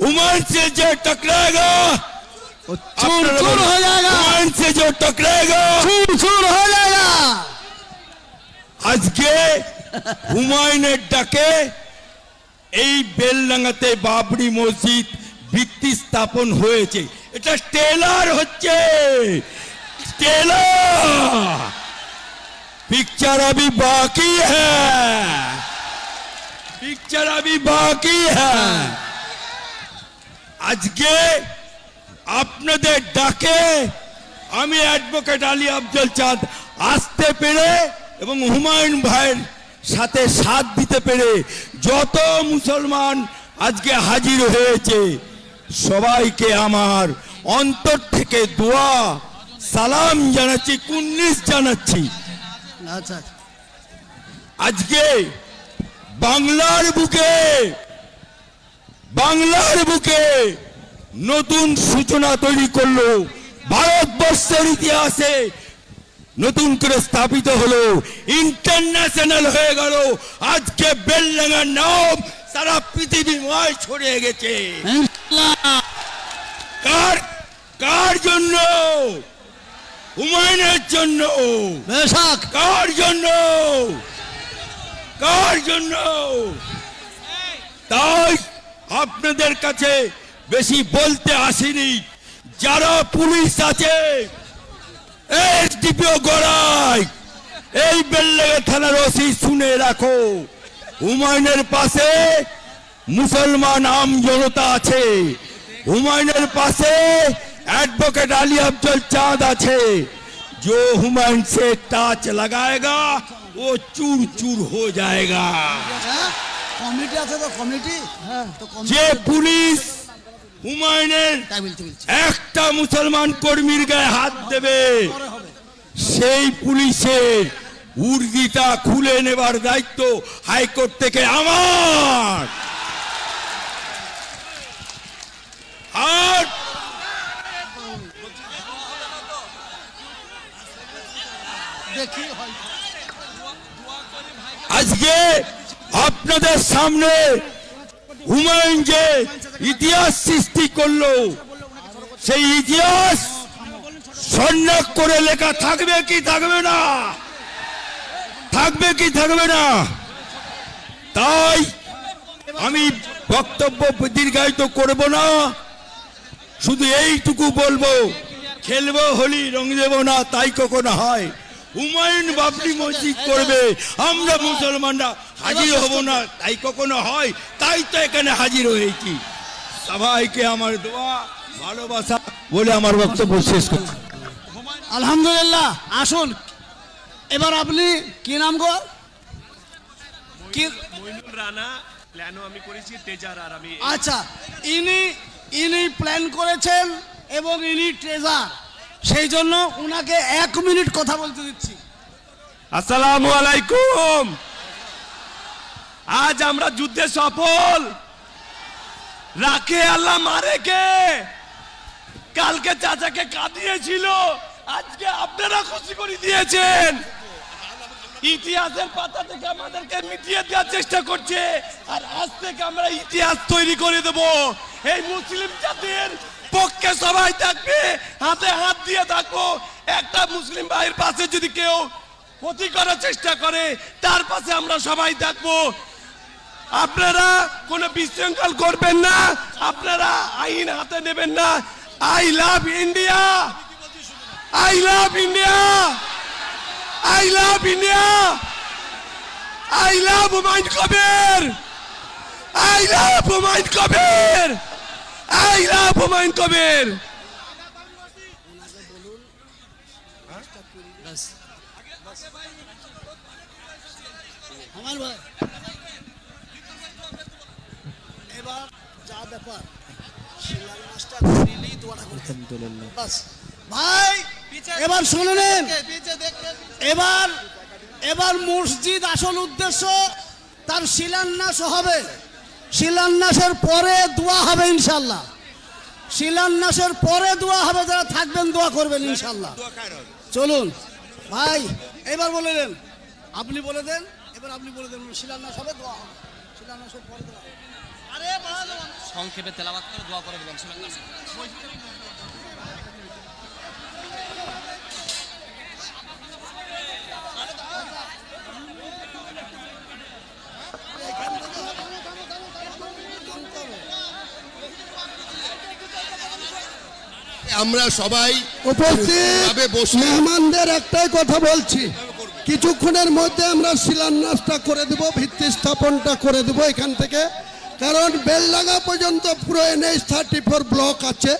उमर से जो टकराएगा वो चूर चूर हो जाएगा उमर से जो टकराएगा चूर चूर हो जाएगा আজকে হুমায়ুনের ডাকে এই বেলডাঙ্গাতে বাবরি মসজিদ ভিত্তি স্থাপন হয়েছে এটা টেলার হচ্ছে টেলার পিকচার अभी बाकी है পিকচার अभी बाकी है আজকে আপনাদের ডাকে আমি অ্যাডভোকেট আলী আফজল চাঁদ আসতে পেরে এবং হুমায়ুন ভাইয়ের সাথে সাথ দিতে পেরে যত মুসলমান আজকে হাজির হয়েছে সবাইকে আমার অন্তর থেকে দোয়া সালাম জানাচ্ছি কুন্নিস জানাচ্ছি। আচ্ছা। আজকে বাংলার বুকে বাংলার বুকে নতুন সূচনা তৈরি করল। ভারতবর্ষের ইতিহাসে নতুন করে স্থাপিত হলো। ইন্টারন্যাশনাল হয়ে গেল। আজকে বেলডাঙ্গার নাম সারা পৃথিবীময় ছড়িয়ে গেছে। কার কার জন্য? হুমায়ুনের জন্য। কার জন্য? কার জন্য? তাই আপনাদের কাছে বেশি বলতে আসিনি যারা পুলিশ আছে এসডিপিও গড়াই এই বেল্লেগে থানার ওসি শুনে রাখো হুমায়ুনের পাশে মুসলমান আম জনতা আছে হুমায়ুনের পাশে एडवोकेट अली अफजल चांद আছে जो हुमायूं से टाच लगाएगा वो चूर चूर हो जाएगा কমিটি আছে তো কমিটি হ্যাঁ তো যে পুলিশ হুমায়ুনের একটা মুসলমান কর্মীর গায়ে হাত দেবে সেই পুলিশের উর্দিটা খুলে নেবার দায়িত্ব হাইকোর্ট থেকে আমার। আর আজকে আপনাদের সামনে হুমায়ুন যে ইতিহাস সৃষ্টি করল, সেই ইতিহাস সন্ন্যাস করে লেখা থাকবে কি থাকবে না? থাকবে কি থাকবে না? তাই আমি বক্তব্য দীর্ঘায়িত করব না, শুধু এইটুকু বলব, খেলব হোলি রং দেবো না, তাই কখনো হয়। হুমায়ুন বাবরি মসজিদ করবে, আমরা মুসলমানরা হাজির হব না তাই কখনো হয়? তাই তো এখানে হাজির হয়েছি। সবাইকে আমার দোয়া ভালোবাসা বলে আমার বক্তব্য শেষ করছি। আলহামদুলিল্লাহ আসুন। এবার আপনি কি নাম গো? কি মইনুল রানা প্ল্যানও আমি করেছি তেজার আর আমি আচ্ছা ইনি ইনি প্ল্যান করেছেন এবং ইনি ট্রেজার সেই জন্য উনাকে এক মিনিট কথা বলতে দিচ্ছি। আসসালামু আলাইকুম। আজ আমরা যুদ্ধে সফল। রাখে আল্লাহ মারে কে? কালকে চাচাকে কাঁদিয়েছিল। আজকে আপনারা খুশি করে দিয়েছেন। ইতিহাসের পাতা থেকে আমাদেরকে মিটিয়ে দেওয়ার চেষ্টা করছে। আর আজ থেকে আমরা ইতিহাস তৈরি করে দেব। এই মুসলিম জাতির পক্ষে সবাই থাকবে, হাতে হাত দিয়ে থাকব একটা মুসলিম ভাইয়ের পাশে যদি কেউ ক্ষতি করার চেষ্টা করে, তার পাশে আমরা সবাই থাকব। আপনারা কোনো বিশৃঙ্খল করবেন না আপনারা আইন হাতে নেবেন না I love India I love India I love India I love Humayun Kabir I love Humayun Kabir I love Humayun Kabir আমার ভাই এবার যা ব্যাপার শিলান্যাসটা করিলেই দোয়াটা করতে বাস। ভাই এবার শুনে নেন। এবার এবার মসজিদ আসল উদ্দেশ্য তার শিলান্যাস হবে। শিলান্যাসের পরে দোয়া হবে ইনশাল্লাহ। শিলান্যাসের পরে দোয়া হবে যারা থাকবেন দোয়া করবেন ইনশাল্লাহ। চলুন। ভাই এবার বলে দেন। আপনি বলে দেন এবার আপনি বলে দেন শিলান্যাস হবে দোয়া হবে। শিলান্যাসের পরে দোয়া হবে। সংক্ষেপে তেলাবাত করে দোয়া করে দিবেন সুবহানাল্লাহ। আমরা সবাই উপস্থিত মেহমানদের একটাই কথা বলছি। কিছুক্ষণের মধ্যে আমরা শিলান্যাসটা করে দেব ভিত্তি স্থাপনটা করে দেব এখান থেকে। কারণ বেলডাঙ্গা পর্যন্ত পুরো এনএইচ থার্টি ফোর ব্লক আছে।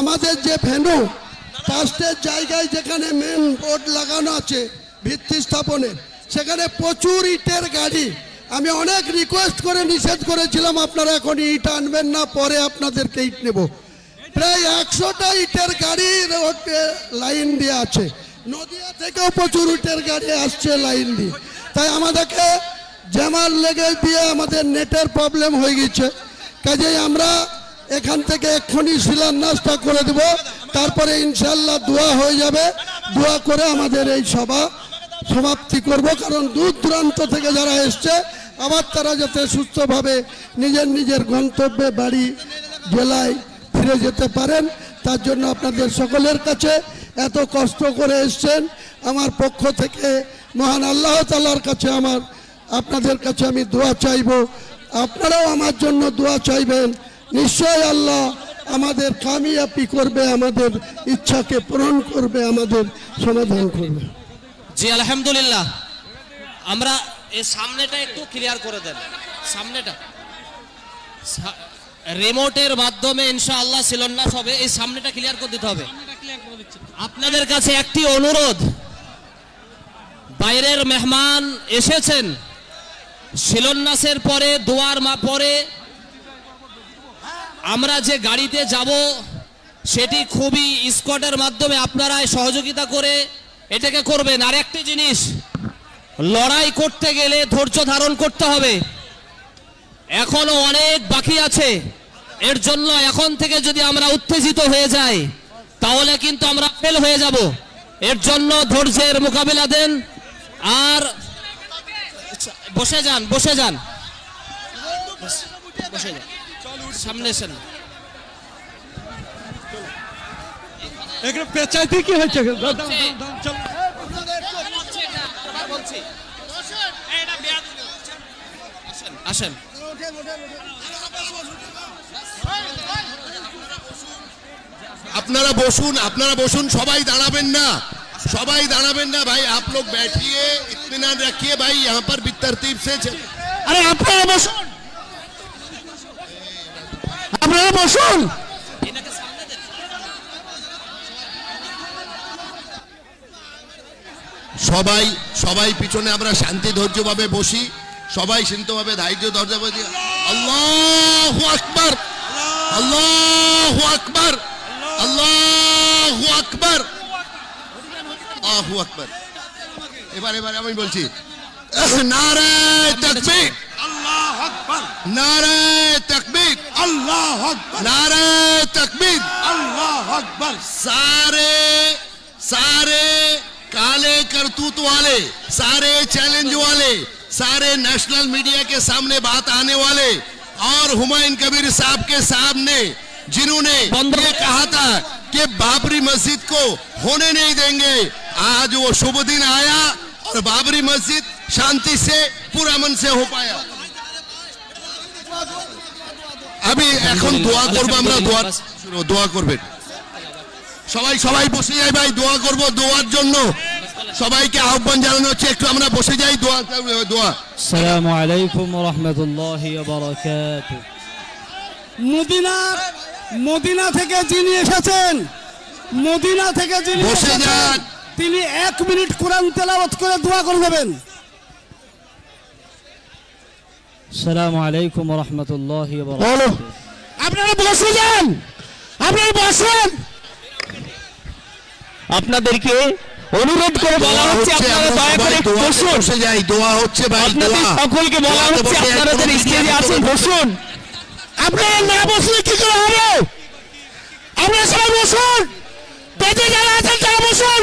আমাদের যে ভেনু পাঁচটের জায়গায় যেখানে মেন রোড লাগানো আছে ভিত্তি স্থাপনের, সেখানে প্রচুর ইটের গাড়ি। আমি অনেক রিকোয়েস্ট করে নিষেধ করেছিলাম, আপনারা এখন ইট আনবেন না, পরে আপনাদেরকে ইট নেব। প্রায় একশোটা ইটের গাড়ি লাইন দিয়ে আছে। নদিয়া থেকেও প্রচুর ইটের গাড়ি আসছে লাইন দিয়ে। তাই আমাদেরকে জ্যামার লেগে দিয়ে আমাদের নেটের প্রবলেম হয়ে গেছে। কাজেই আমরা এখান থেকে এক্ষুনি শিলান্যাসটা করে দেব। তারপরে ইনশাল্লাহ দোয়া হয়ে যাবে। দোয়া করে আমাদের এই সভা সমাপ্তি করব। কারণ দূর দূরান্ত থেকে যারা এসছে, আবার তারা যাতে সুস্থভাবে নিজের নিজের গন্তব্যে বাড়ি, জেলায় ফিরে যেতে পারেন। তার জন্য আপনাদের সকলের কাছে এত কষ্ট করে এসছেন। আমার পক্ষ থেকে মহান আল্লাহ তালার কাছে আমার আপনাদের কাছে আমি দোয়া চাইব। আপনারাও আমার জন্য দোয়া চাইবেন। নিশ্চয় আল্লাহ আমাদের কামিয়াপি করবে, আমাদের ইচ্ছাকে পূরণ করবে, আমাদের সমাধান করবে। জি, আলহামদুলিল্লাহ। আমরা এই সামনেটা একটু ক্লিয়ার করে দেন। সামনেটা। রিমোটের মাধ্যমে ইনশাআল্লাহ শিলান্যাস হবে। এই সামনেটা ক্লিয়ার করে দিতে হবে। আপনাদের কাছে একটি অনুরোধ। বাইরের মেহমান এসেছেন। শিলান্যাসের পরে, দোয়ার মা পরে আমরা যে গাড়িতে যাব, সেটি খুবই স্কটের মাধ্যমে আপনারা সহযোগিতা করে এটাকে করবেন। আর একটি জিনিস, লড়াই করতে গেলে ধৈর্য ধারণ করতে হবে। এখনও অনেক বাকি আছে। এর জন্য এখন থেকে যদি আমরা উত্তেজিত হয়ে যাই, তাহলে কিন্তু আমরা ফেল হয়ে যাব। এর জন্য ধৈর্যের মোকাবিলা দেন। আর বসে যান বসে যান বসে যান। সামনে এসেন। এখানে পেঁচাইতে কি হয়েছে? আসেন আপনারা বসুন আপনারা বসুন সবাই দাঁড়াবেন না। সবাই দাঁড়াবেন না भाई आप लोग बैठिए इत्मीनान रखिए भाई यहाँ पर भी तरतीब से चल- আরে আপনারা বসুন আপনারা বসুন সবাই সবাই পিছনে আমরা শান্তি ধৈর্যভাবে বসি সবাই শান্তভাবে ধৈর্য ধৈর্য আল্লাহ আকবার আল্লাহ আকবার আল্লাহু আকবার এবার এবার আমি বলছি নারায় তাকবীর আল্লাহ আকবার নারায় তাকবীর আল্লাহ আকবার নারায় তাকবীর আল্লাহ আকবার सारे सारे काले करतूत वाले सारे चैलेंज वाले सारे नेशनल मीडिया के सामने बात आने वाले और हुमायूं कबीर साहब के सामने जिन्होंने ये कहा था कि बाबरी मस्जिद को होने नहीं देंगे আজ ও शुभ दिन आया और बाबरी मस्जिद शांति से पुरामन সে हो पाया। আমি এখন দোয়া করব আমরা দোয়া দোয়া করবেন। সবাই সবাই বসে যাই ভাই দোয়া করব দোয়ার জন্য। সবাইকে আহ্বান জানানো হচ্ছে একটু আমরা বসে যাই দোয়া দোয়া। আসসালামু আলাইকুম ওয়া মদিনা মদিনা থেকে যিনি এসেছেন মদিনা থেকে যিনি বসে যান। তিনি এক মিনিট কোরআন তেলাওয়াত করে দোয়া করে দেবেন সালাম আলাইকুম রাহমাতুল্লাহি ওয়া বারাকাতুহু। আপনারা বসে যান। আপনারা বসেন। আপনাদেরকে অনুরোধ করে বলা হচ্ছে আপনারা দয়া করে একটু বসুন। বসে যাই দোয়া হচ্ছে ভাই আপনাদের সকলকে বলা হচ্ছে আপনারা যে স্টেজে আছেন বসুন। আপনারা না বসলে কি করে হবে? আপনারা সবাই বসুন। পেটে যারা আছেন তারা বসুন।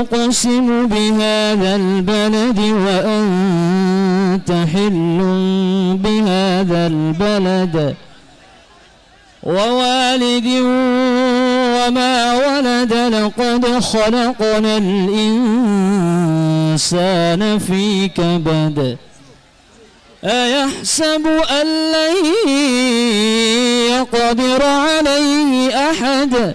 أقسم بهذا البلد وأنت حل بهذا البلد. ووالد وما ولد لقد خلقنا الإنسان في كبد. أيحسب أن لن يقدر عليه أحد؟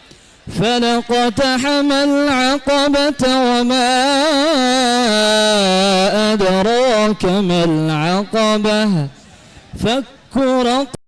فلقتحم العقبة وما أدراك ما العقبة؟ فك رقبة